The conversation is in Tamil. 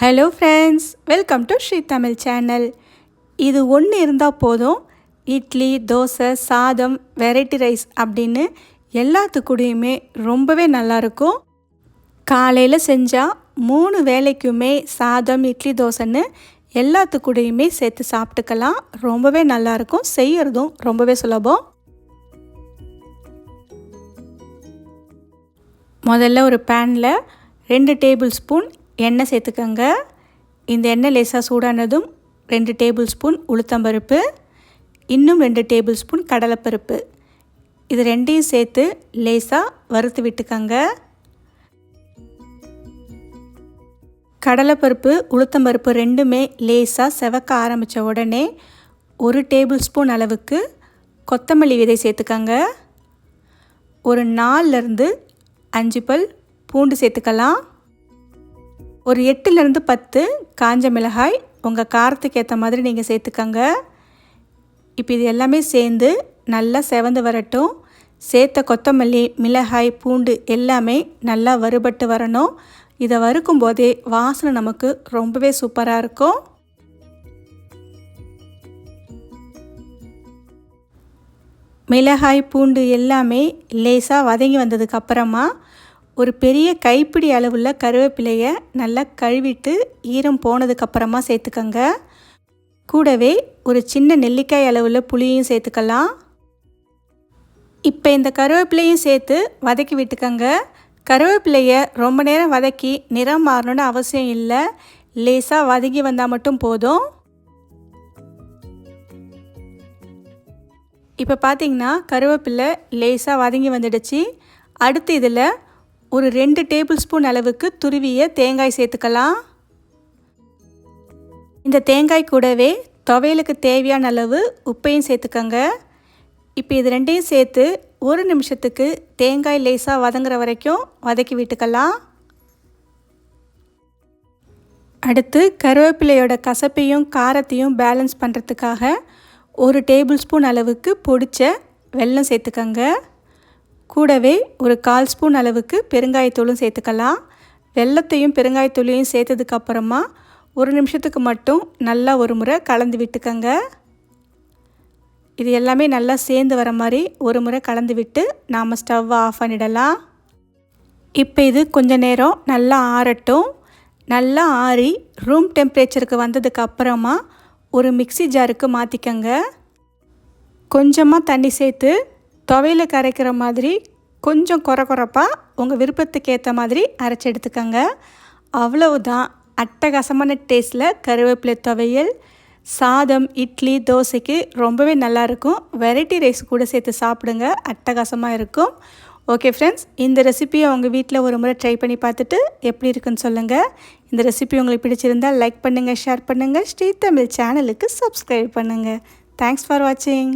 Hello friends welcome to Sri Tamil channel இது ஒன்று இருந்தால் போதும். இட்லி தோசை சாதம் வெரைட்டி ரைஸ் அப்படின்னு எல்லாத்துக்கூடையுமே ரொம்பவே நல்லாயிருக்கும். காலையில் செஞ்சால் மூணு வேலைக்குமே சாதம் இட்லி தோசைன்னு எல்லாத்துக்கூடையுமே சேர்த்து சாப்பிட்டுக்கலாம். ரொம்பவே நல்லாயிருக்கும். செய்கிறதும் ரொம்பவே சுலபம். முதல்ல ஒரு பேனில் ரெண்டு டேபிள் ஸ்பூன் எண்ணெய் சேர்த்துக்கோங்க. இந்த எண்ணெய் லேசாக சூடானதும் ரெண்டு டேபிள் ஸ்பூன் உளுத்தம்பருப்பு இன்னும் ரெண்டு டேபிள் ஸ்பூன் கடலைப்பருப்பு. இது ரெண்டையும் சேர்த்து லேசாக வறுத்து விட்டுக்கோங்க. கடலைப்பருப்பு உளுத்தம்பருப்பு ரெண்டுமே லேசாக செவக்க ஆரம்பித்த உடனே ஒரு டேபிள் ஸ்பூன் அளவுக்கு கொத்தமல்லி விதை சேர்த்துக்கோங்க. ஒரு நாலுலேருந்து அஞ்சு பல் பூண்டு சேர்த்துக்கலாம். ஒரு எட்டுலேருந்து பத்து காஞ்ச மிளகாய் உங்கள் காரத்துக்கு ஏற்ற மாதிரி நீங்கள் சேர்த்துக்கோங்க. இப்போ இது எல்லாமே சேர்ந்து நல்லா செவந்து வரட்டும். சேர்த்த கொத்தமல்லி மிளகாய் பூண்டு எல்லாமே நல்லா வறுபட்டு வரணும். இதை வறுக்கும் போதே வாசனை நமக்கு ரொம்பவே சூப்பராக இருக்கும். மிளகாய் பூண்டு எல்லாமே லேசாக வதங்கி வந்ததுக்கப்புறமா ஒரு பெரிய கைப்பிடி அளவுள்ள கருவேப்பிலையை நல்லா கழுவிட்டு ஈரம் போனதுக்கப்புறமா சேர்த்துக்கோங்க. கூடவே ஒரு சின்ன நெல்லிக்காய் அளவில் புளியும் சேர்த்துக்கலாம். இப்போ இந்த கருவேப்பிலையும் சேர்த்து வதக்கி விட்டுக்கோங்க. கருவேப்பிலையை ரொம்ப நேரம் வதக்கி நிறம் மாறணும்னு அவசியம் இல்லை. லேசாக வதங்கி வந்தால் மட்டும் போதும். இப்போ பார்த்தீங்கன்னா கருவேப்பிலை லேசாக வதங்கி வந்துடுச்சு. அடுத்து இதில் ஒரு ரெண்டு டேபிள் ஸ்பூன் அளவுக்கு துருவிய தேங்காய் சேர்த்துக்கலாம். இந்த தேங்காய் கூடவே துவையலுக்கு தேவையான அளவு உப்பையும் சேர்த்துக்கோங்க. இப்போ இது ரெண்டையும் சேர்த்து ஒரு நிமிஷத்துக்கு தேங்காய் லேசாக வதங்குற வரைக்கும் வதக்கி விட்டுக்கலாம். அடுத்து கருவேப்பிலையோட கசப்பையும் காரத்தையும் பேலன்ஸ் பண்ணுறதுக்காக ஒரு டேபிள் ஸ்பூன் அளவுக்கு பொடித்த வெல்லம் சேர்த்துக்கோங்க. கூடவே ஒரு கால் ஸ்பூன் அளவுக்கு பெருங்காயத்தூளும் சேர்த்துக்கலாம். வெள்ளத்தையும் பெருங்காயத்தூளையும் சேர்த்ததுக்கப்புறமா ஒரு நிமிஷத்துக்கு மட்டும் நல்லா ஒரு முறை கலந்து விட்டுக்கங்க. இது எல்லாமே நல்லா சேர்ந்து வர மாதிரி ஒரு முறை கலந்து விட்டு நாம் ஸ்டவ்வை ஆஃப் பண்ணிடலாம். இப்போ இது கொஞ்ச நேரம் நல்லா ஆறட்டும். நல்லா ஆறி ரூம் டெம்பரேச்சருக்கு வந்ததுக்கு அப்புறமா ஒரு மிக்சி ஜாருக்கு மாற்றிக்கங்க கொஞ்சமாக தண்ணி சேர்த்து துவையில் கரைக்கிற மாதிரி கொஞ்சம் குறை குறைப்பாக உங்கள் விருப்பத்துக்கு ஏற்ற மாதிரி அரைச்சி எடுத்துக்கோங்க. அவ்வளவுதான். அட்டகாசமான டேஸ்ட்டில் கருவேப்பிலை துவையல் சாதம் இட்லி தோசைக்கு ரொம்பவே நல்லாயிருக்கும் வெரைட்டி ரைஸ் கூட சேர்த்து சாப்பிடுங்க. அட்டகாசமாக இருக்கும். ஓகே ஃப்ரெண்ட்ஸ் இந்த ரெசிபியை உங்கள் வீட்டில் ஒரு முறை ட்ரை பண்ணி பார்த்துட்டு எப்படி இருக்குன்னு சொல்லுங்கள் இந்த ரெசிபி உங்களுக்கு பிடிச்சிருந்தால் லைக் பண்ணுங்கள் ஷேர் பண்ணுங்கள் ஸ்ரீ தமிழ் சேனலுக்கு சப்ஸ்கிரைப் பண்ணுங்கள் தேங்க்ஸ் ஃபார் வாட்சிங்